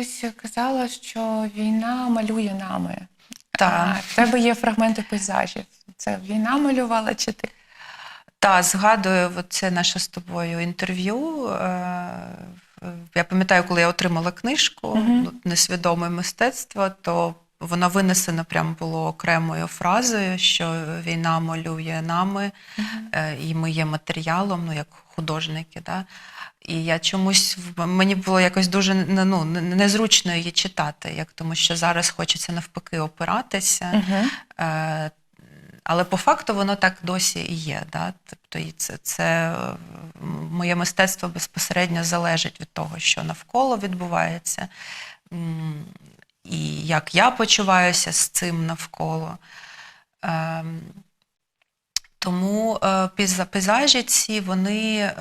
колись казала, що війна малює нами. Так. В тебе є фрагменти пейзажів. Це війна малювала чи ти? Та згадую це наше з тобою інтерв'ю. Е, Я пам'ятаю, коли я отримала книжку ну, Несвідоме мистецтво, то вона винесена прямо було окремою фразою, що війна малює нами, е, і ми є матеріалом, ну як художники. Да? І я чомусь мені було якось дуже ну, незручно її читати, як тому що зараз хочеться навпаки опиратися. Угу. Е, Але по факту воно так досі і є. Да? Тобто і це, це е, моє мистецтво безпосередньо залежить від того, що навколо відбувається, і як я почуваюся з цим навколо. Ем, Тому е, пейзажі ці, вони е,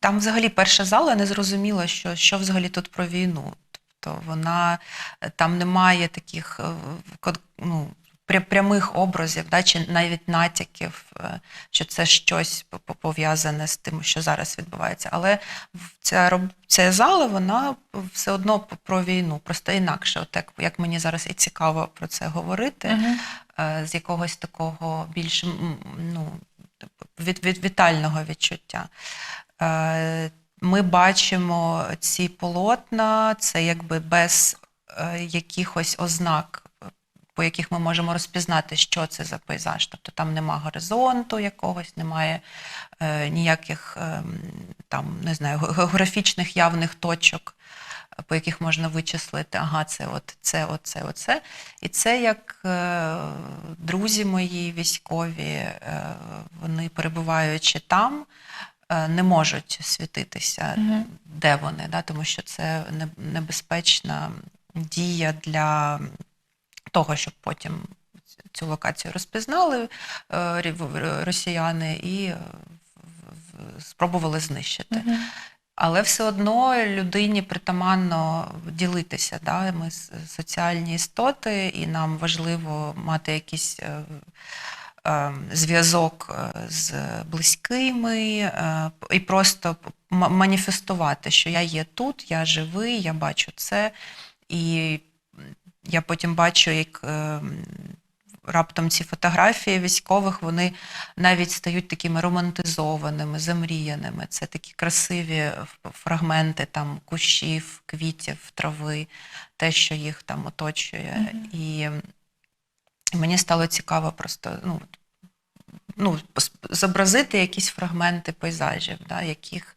там взагалі перша зала не зрозуміла, що, що взагалі тут про війну. Тобто вона е, там немає таких ну, прямих образів, да, чи навіть натяків, що це щось по- по- пов'язане з тим, що зараз відбувається. Але ця, ця зала, вона все одно про війну, просто інакше. От як, як мені зараз і цікаво про це говорити Угу. е, з якогось такого більш ну, від, від, вітального відчуття. Е, Ми бачимо ці полотна, це якби без е, якихось ознак, е, по яких ми можемо розпізнати, що це за пейзаж. Тобто там нема горизонту якогось, немає е, ніяких е, там, не знаю, географічних явних точок, по яких можна вичислити, ага, це от це, оце, оце. І це як е, друзі мої військові, е, вони перебуваючи там, е, не можуть світитися, Мгм. де вони, да? тому що це небезпечна дія для того, щоб потім цю локацію розпізнали е, росіяни і е, спробували знищити. Угу. Але все одно людині притаманно ділитися. Да? Ми соціальні істоти, і нам важливо мати якийсь е, е, зв'язок з близькими е, і просто маніфестувати, що я є тут, я живий, я бачу це. І я потім бачу, як е, раптом ці фотографії військових вони навіть стають такими романтизованими, замріяними. Це такі красиві фрагменти там кущів, квітів, трави, те, що їх там оточує. Мгм. І мені стало цікаво просто ну, ну, зобразити якісь фрагменти пейзажів, да, яких